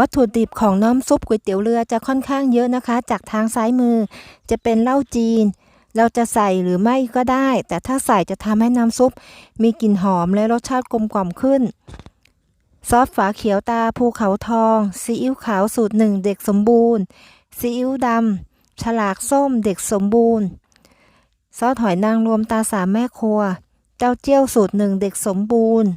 วัตถุดิบของน้ำซุปก๋วยเตี๋ยวเรือจะค่อนข้างเยอะนะคะ จากทางซ้ายมือ จะเป็นเหล้าจีน เราจะใส่หรือไม่ก็ได้ แต่ถ้าใส่จะทำให้น้ำซุป มีกลิ่นหอมและรสชาติกลมกล่อมขึ้น ซอสฝาเขียวตาภูเขาทอง ซีอิ๊วขาวสูตรหนึ่งเด็กสมบูรณ์ ซีอิ๊วดำฉลากส้มเด็กสมบูรณ์ ซอสหอยนางรวมตาสามแม่ครัว เจ้าเจี้ยวสูตรหนึ่งเด็กสมบูรณ์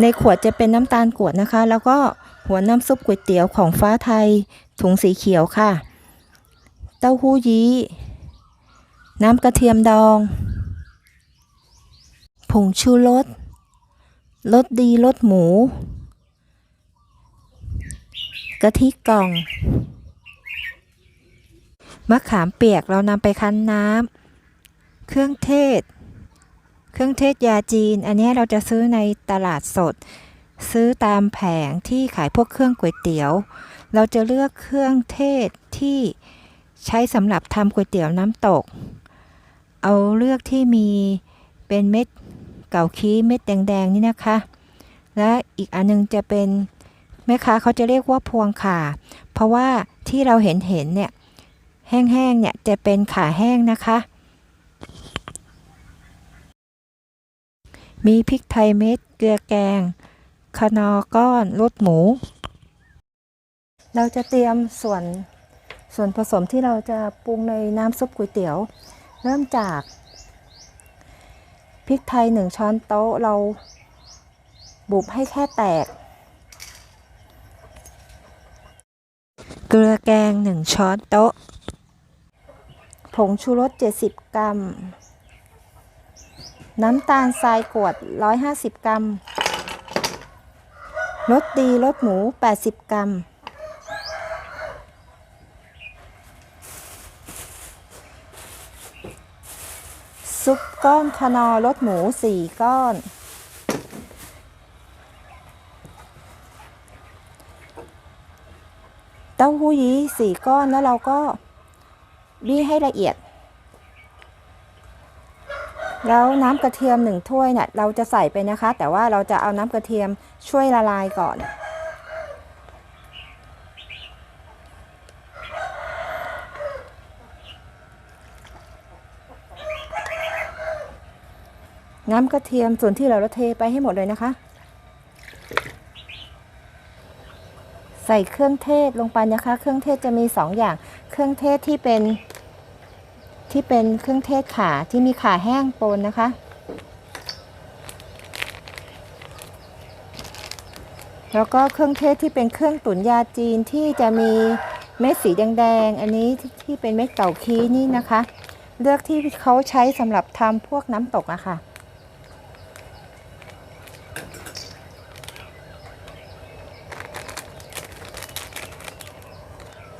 ในขวดจะเป็นน้ำตาลกวดนะคะ แล้วก็หัวน้ำซุปก๋วยเตี๋ยวของฟ้าไทย ถุงสีเขียวค่ะ เต้าหู้ยี้ น้ำกระเทียมดอง ผงชูรสรสดีรสหมู กะทิกล่อง มะขามเปียกเรานำไปคั้นน้ำ เครื่องเทศ เครื่องเทศยาจีน อันนี้เราจะซื้อในตลาดสด ซื้อตามแผงที่ขายพวกเครื่องก๋วยเตี๋ยว เราจะเลือกเครื่องเทศที่ใช้สำหรับทำก๋วยเตี๋ยวน้ำตก เอาเลือกที่มีเป็นเม็ดเก่าคี้เม็ดแดงๆนี่นะคะ และอีกอันนึงจะเป็นแม่ค้าเขาจะเรียกว่าพวงขาเพราะว่าที่เราเห็นเห็นเนี่ยแห้งๆเนี่ยจะเป็นขาแห้งนะคะ มีพริกไทยเม็ด เกลือแกงคนอก้อนรสหมู เราจะเตรียมส่วนส่วนผสมที่เราจะปรุงในน้ำซุปก๋วยเตี๋ยว เริ่มจากพริกไทยหนึ่งช้อนโต๊ะเราบุบให้แค่แตก เกลือแกงหนึ่งช้อนโต๊ะ ผงชูรส 70 กรัม น้ำตาลทรายกรวด 150 กรัม รสดีรสหมู 80 กรัม ซุปก้อนคนอรสหมู 4 ก้อน เต้าหู้ยี้4 ก้อนแล้วเราก็บี้ให้ละเอียด แล้วน้ำกระเทียมหนึ่งถ้วยเนี่ยเราจะใส่ไปนะคะ แต่ว่าเราจะเอาน้ำกระเทียมช่วยละลายก่อน น้ำกระเทียมส่วนที่เราเทไปให้หมดเลยนะคะ ใส่เครื่องเทศลงไปนะคะ เครื่องเทศจะมีสองอย่าง เครื่องเทศที่เป็น ที่เป็นเครื่องเทศขาที่มีขาแห้งปนนะคะ แล้วก็เครื่องเทศที่เป็นเครื่องตุ๋นยาจีนที่จะมีเม็ดสีแดงๆ อันนี้ที่เป็นเม็ดเก่าคีนี่นะคะ เลือกที่เขาใช้สำหรับทำพวกน้ำตกอะค่ะ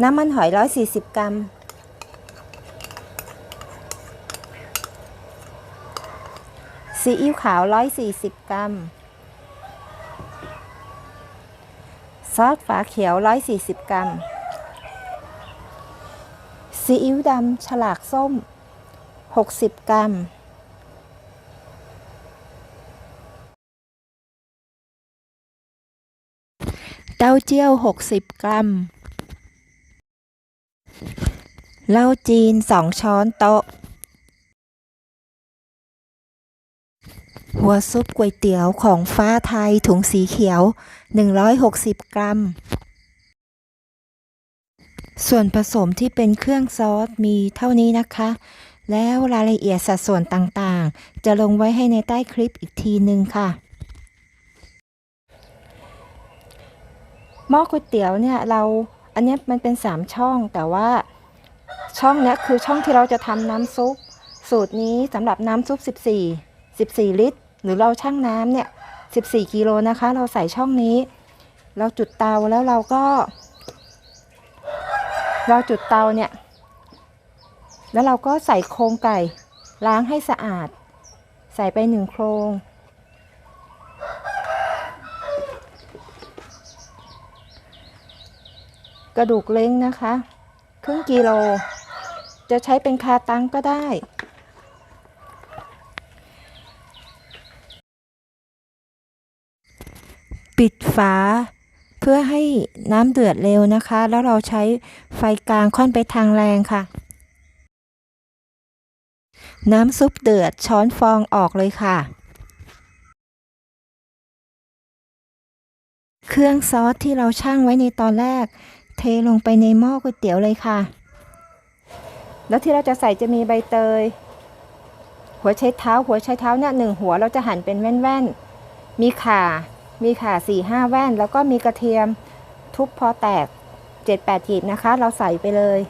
น้ำมันหอย 140 กรัม ซีอิ๊วขาว 140 กรัม ซอสฝาเขียว 140 กรัม ซีอิ๊วดำฉลากส้ม 60 กรัม เต้าเจี้ยว 60 กรัม เหล้าจีน 2 ช้อนโต๊ะ หัวซุปก๋วยเตี๋ยวของฟ้าไทยถุงสีเขียว 160 กรัม ส่วนผสมที่เป็นเครื่องซอสมีเท่านี้นะคะ แล้วรายละเอียดสัดส่วนต่างๆ จะลงไว้ให้ในใต้คลิปอีกทีนึงค่ะหม้อก๋วยเตี๋ยวเนี่ยเราอันนี้มันเป็น 3 ช่องแต่ว่าช่องนี้คือช่องที่เราจะทำน้ำซุป สูตรนี้สำหรับน้ำซุป 14 14 ลิตร หรือเราชั่งน้ำเนี่ย14กิโลนะคะ เราใส่ช่องนี้ เราจุดเตาแล้วเราก็ เราจุดเตาเนี่ย แล้วเราก็ใส่โครงไก่ล้างให้สะอาด ใส่ไปหนึ่งโครงกระดูกเล้งนะคะ ครึ่งกิโล จะใช้เป็นคาตังก็ได้ ปิดฝา เพื่อให้น้ำเดือดเร็วนะคะ แล้วเราใช้ไฟกลางค่อนไปทางแรงค่ะ น้ำซุปเดือดช้อนฟองออกเลยค่ะ เครื่องซอสที่เราชั่งไว้ในตอนแรก เทลงไปในหม้อก๋วยเตี๋ยวเลยค่ะ แล้วที่เราจะใส่จะมีใบเตย หัวไชเท้าหัวไชเท้าเนี่ยหนึ่งหัวเราจะหั่นเป็นแว่นๆมีข่า มีข่าสี่ห้าแว่น แล้วก็มีกระเทียมทุบพอแตกเจ็ดแปดกีบนะคะ เราใส่ไปเลย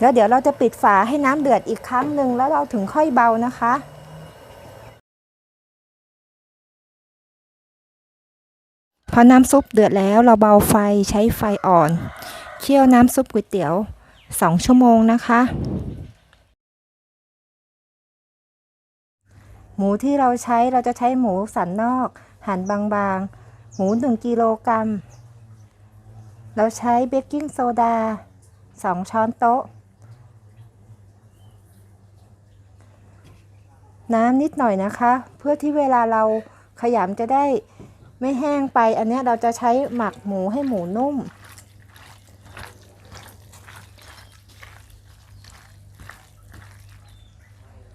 แล้วเดี๋ยวเราจะปิดฝาให้น้ำเดือดอีกครั้งหนึ่งแล้วเราถึงค่อยเบานะคะพอน้ำซุปเดือดแล้วเราเบาไฟใช้ไฟอ่อน เคี่ยวน้ำซุปก๋วยเตี๋ยว 2 ชั่วโมงนะคะ หมูที่เราใช้เราจะใช้หมูสันนอก หั่นบางๆ หมู 1กิโลกรัม เราใช้เบกกิ้งโซดา 2 ช้อนโต๊ะ น้ำนิดหน่อยนะคะ เพื่อที่เวลาเราขยำจะได้ไม่แห้งไป อันนี้เราจะใช้หมักหมูให้หมูนุ่ม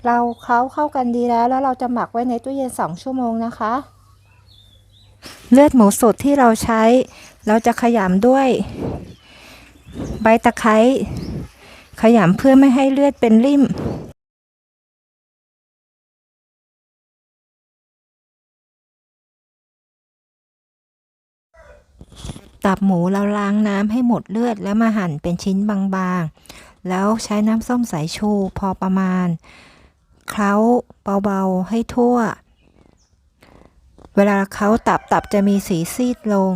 เราเคล้าเข้ากันดีแล้ว แล้วเราจะหมักไว้ในตู้เย็น 2 ชั่วโมงนะคะ เลือดหมูสดที่เราใช้ เราจะขยำด้วย ใบตะไคร้ขยำเพื่อไม่ให้เลือดเป็นริ่มตับหมูเราล้างน้ำให้หมดเลือดแล้วมาหั่นเป็นชิ้นบางๆ แล้วใช้น้ำส้มสายชูพอประมาณ เคล้าเบาๆให้ทั่ว เวลาเคล้าตับตับจะมีสีซีดลง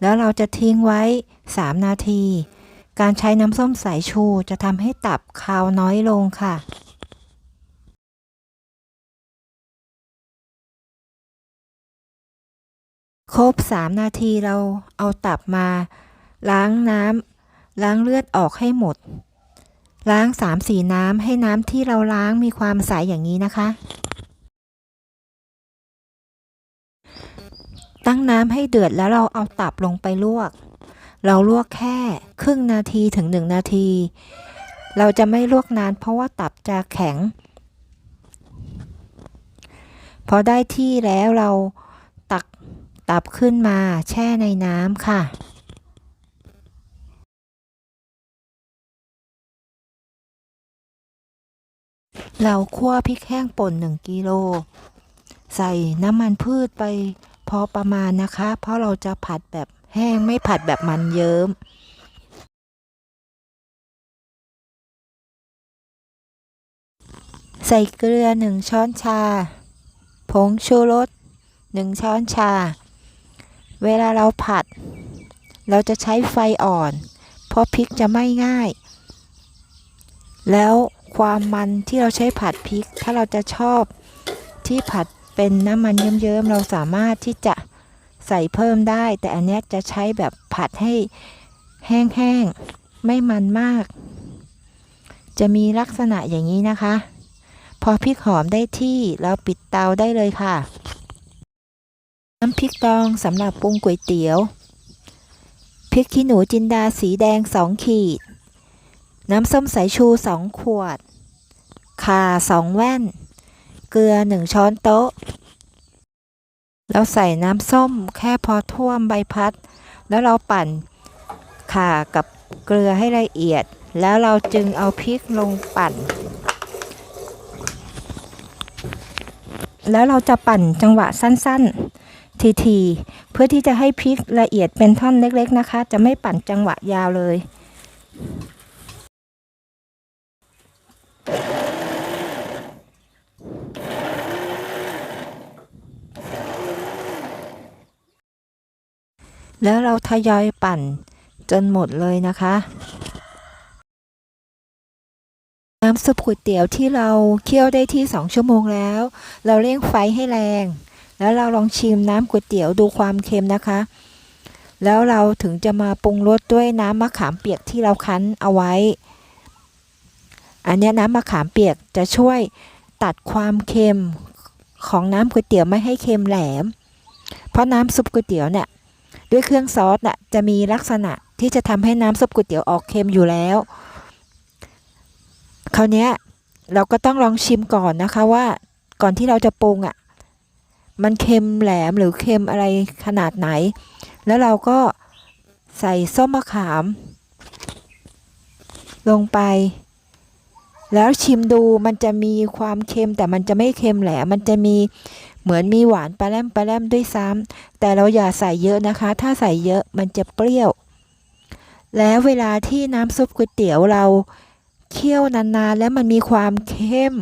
แล้วเราจะทิ้งไว้ 3 นาที การใช้น้ำส้มสายชูจะทำให้ตับคาวน้อยลงค่ะครบ 3 นาทีเราเอาตับมา ล้างน้ำล้างเลือดออกให้หมด ล้าง3-4น้ำให้น้ำที่เราล้างมีความใสอย่างนี้นะคะ ตั้งน้ำให้เดือดแล้วเราเอาตับลงไปลวก เราลวกแค่ครึ่งนาทีถึง1นาที เราจะไม่ลวกนานเพราะว่าตับจะแข็ง พอได้ที่แล้วเราตักตับขึ้นมาแช่ในน้ำค่ะ เราคั่วพริกแห้งป่น1กิโล ใส่น้ำมันพืชไปพอประมาณนะคะ เพราะเราจะผัดแบบแห้งไม่ผัดแบบมันเยิ้มใส่เกลือ1ช้อนชา ผงชูรส1ช้อนชา เวลาเราผัด เราจะใช้ไฟอ่อน เพราะพริกจะไม่ง่าย แล้ว ความมันที่เราใช้ผัดพริก ถ้าเราจะชอบที่ผัดเป็นน้ำมันเยิ้มๆเราสามารถที่จะใส่เพิ่มได้ แต่อันนี้จะใช้แบบผัดให้แห้งๆไม่มันมาก จะมีลักษณะอย่างนี้นะคะ พอพริกหอมได้ที่เราปิดเตาได้เลยค่ะ น้ำพริกดองสำหรับปรุงก๋วยเตี๋ยวพริกขี้หนูจินดาสีแดง 2 ขีด น้ำส้มสายชู 2 ขวด ข่า 2 แว่น เกลือ 1 ช้อนโต๊ะเราใส่น้ำส้มแค่พอท่วมใบพัด แล้วเราปั่นข่ากับเกลือให้ละเอียด แล้วเราจึงเอาพริกลงปั่น แล้วเราจะปั่นจังหวะสั้นๆ ทีๆ เพื่อที่จะให้พริกละเอียดเป็นท่อนเล็กๆนะคะ จะไม่ปั่นจังหวะยาวเลย แล้วเราทยอยปั่นจนหมดเลยนะคะ น้ำซุปก๋วยเตี๋ยวที่เราเคี่ยวได้ที่ 2 ชั่วโมงแล้ว เราเร่งไฟให้แรง แล้วเราลองชิมน้ำก๋วยเตี๋ยวดูความเค็มนะคะ แล้วเราถึงจะมาปรุงรสด้วยน้ำมะขามเปียกที่เราคั้นเอาไว้ อันนี้น้ำมะขามเปียกจะช่วยตัดความเค็มของน้ำก๋วยเตี๋ยวไม่ให้เค็มแหลม เพราะน้ำซุปก๋วยเตี๋ยวเนี่ยด้วยเครื่องซอสน่ะจะมีลักษณะที่จะทำให้น้ำซุปก๋วยเตี๋ยวออกเค็มอยู่แล้ว คราวนี้เราก็ต้องลองชิมก่อนนะคะว่าก่อนที่เราจะปรุงอะมันเค็มแหลมหรือเค็มอะไรขนาดไหน แล้วเราก็ใส่ส้มมะขาม ลงไป แล้วชิมดูมันจะมีความเค็มแต่มันจะไม่เค็มแหลมมันจะมีเหมือนมีหวานปลาแรมปลาแรมด้วยซ้ำแต่เราอย่าใส่เยอะนะคะ ถ้าใส่เยอะมันจะเปรี้ยว แล้วเวลาที่น้ำซุปก๋วยเตี๋ยวเราเคี่ยวนานๆ แล้วมันมีความเข้ม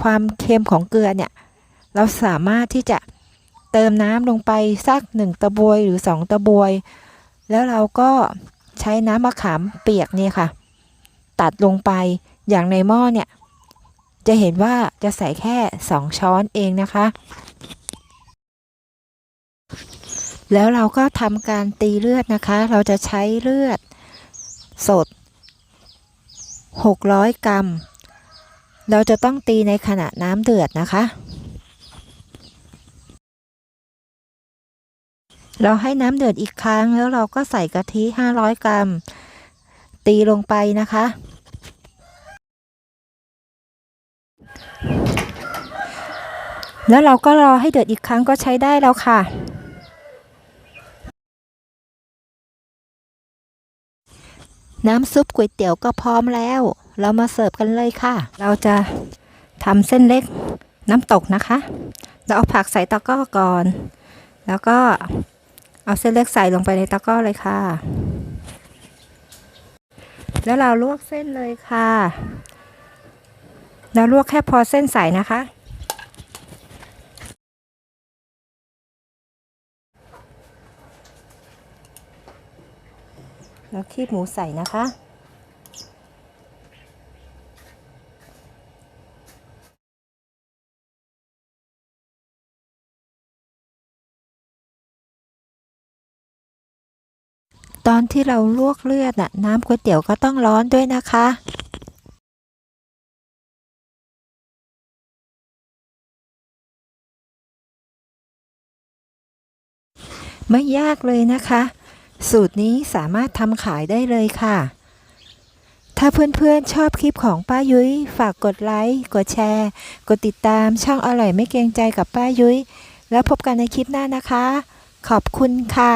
ความเค็มของเกลือเนี่ย เราสามารถที่จะเติมน้ำลงไปสักหนึ่งตะบวยหรือสองตะบวย แล้วเราก็ใช้น้ำมะขามเปียกเนี่ยค่ะ ตัดลงไป อย่างในหม้อเนี่ย จะเห็นว่าจะใส่แค่สองช้อนเองนะคะ แล้วเราก็ทำการตีเลือดนะคะ เราจะใช้เลือดสด 600 กรัม เราจะต้องตีในขณะน้ำเดือดนะคะ เราให้น้ำเดือดอีกครั้งแล้วเราก็ใส่กะทิ 500 กรัม ตีลงไปนะคะ แล้วเราก็รอให้เดือดอีกครั้งก็ใช้ได้แล้วค่ะ น้ำซุปก๋วยเตี๋ยวก็พร้อมแล้ว เรามาเสิร์ฟกันเลยค่ะ เราจะทำเส้นเล็กน้ำตกนะคะ เราเอาผักใส่ตะกร้อก่อน แล้วก็เอาเส้นเล็กใส่ลงไปในตะกร้อเลยค่ะ แล้วเราลวกเส้นเลยค่ะ เราลวกแค่พอเส้นใสนะคะ แล้วคีบหมูใส่นะคะตอนที่เราลวกเลือดน่ะน้ำก๋วยเตี๋ยวก็ต้องร้อนด้วยนะคะ ไม่ยากเลยนะคะ สูตรนี้สามารถทำขายได้เลยค่ะ ถ้าเพื่อนๆชอบคลิปของป้ายุ้ย ฝากกดไลค์ กดแชร์ กดติดตามช่องอร่อยไม่เกรงใจกับป้ายุ้ย แล้วพบกันในคลิปหน้านะคะ ขอบคุณค่ะ